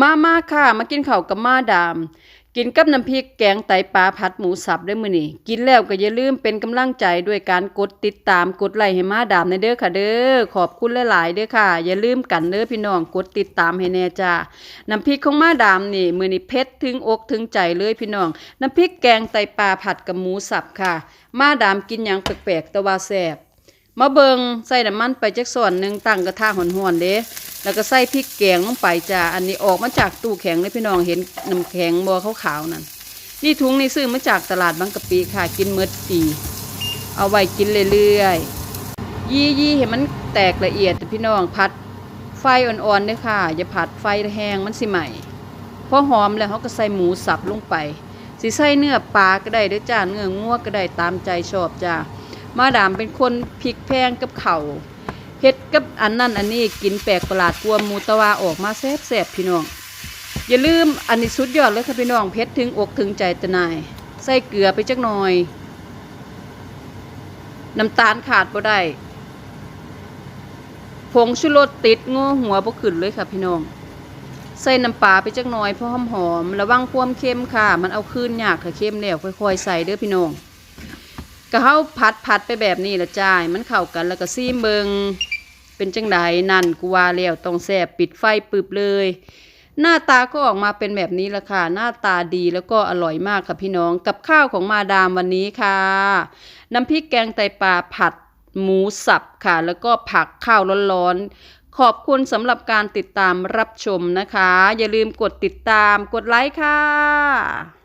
มามาค่ะ มากินข้าวกับมาดาม กินกับน้ำพริกแกงไตปลาผัดหมูสับได้มื้อนี้กินแล้วก็อย่าลืมเป็นกำลังใจด้วยการกดติดตามกดไลค์ให้มาดามในเด้อค่ะเด้อขอบคุณหลายๆเด้อค่ะ อย่าลืมกันเด้อพี่น้องกดติดตามให้แน่จ้าน้ำพริกของมาดามนี่มื้อนี้เผ็ดถึงอกถึงใจเลยพี่น้อง น้ำพริกแกงไตปลาผัดกับหมูสับค่ะ มาดามกินหยังแปลกๆแต่ว่าแซ่บมาเบิงใส่น้ำมันไปจักส่วนหนึ่งตั้งกระทะหอนๆเด้ แล้วก็ใส่พริกแกงลงไปจ้าอันนี้ออกมาจากตู้แข็งเลยพี่น้องเห็นน้ำแข็งบัวขาวๆนั่นนี่ถุงนี่ซื้อมาจากตลาดบางกะปิค่ะกินเมื่อปี เอาไว้กินเรื่อยๆยี่ยี่เห็นมันแตกละเอียดพี่น้องพัดไฟอ่อนๆเด้อค่ะ อย่าผัดไฟแห้งมันสิใหม่พอหอมแล้วเขาก็ใส่หมูสับลงไปสิใส่เนื้อปลาก็ได้ด้อจ้าเนื้องัวก็ได้ตามใจชอบจ้ามาดามเป็นคนพริกแพงกับเขา่า เฮ็ดกับอันนั้นอันนี้กินแปลกประหลาดกลัวมูตะวาออกมาแซ่บๆพี่น้อง อย่าลืมอันนี้สุดยอดเลยค่ะพี่น้องเผ็ดถึงอกถึงใจตะนาย ใส่เกลือไปจักหน่อย น้ำตาลขาดบ่ได้ผงชูรสติดงัวหัวบ่ขึ้นเลยค่ะพี่น้อง ใส่น้ำปลาไปจักหน่อยเพราะหอมๆระวังความเค็มค่ะ มันเอาคืนยากค่ะเค็มแล้วค่อยๆใส่เด้อพี่น้องก็เฮาผัดผัดไปแบบนี้ละจ้ายมันเข้ากันแล้วก็ซีมเบิง เป็นจังไดนั่นกูว่าแล้วต้องแซบปิดไฟปึบเลย หน้าตาก็ออกมาเป็นแบบนี้ละค่ะ หน้าตาดีแล้วก็อร่อยมากค่ะพี่น้องกับข้าวของมาดามวันนี้ค่ะ น้ำพริกแกงไตปลาผัดหมูสับค่ะ แล้วก็ผักข้าวร้อนๆขอบคุณสำหรับการติดตามรับชมนะคะ อย่าลืมกดติดตามกดไลค์ค่ะ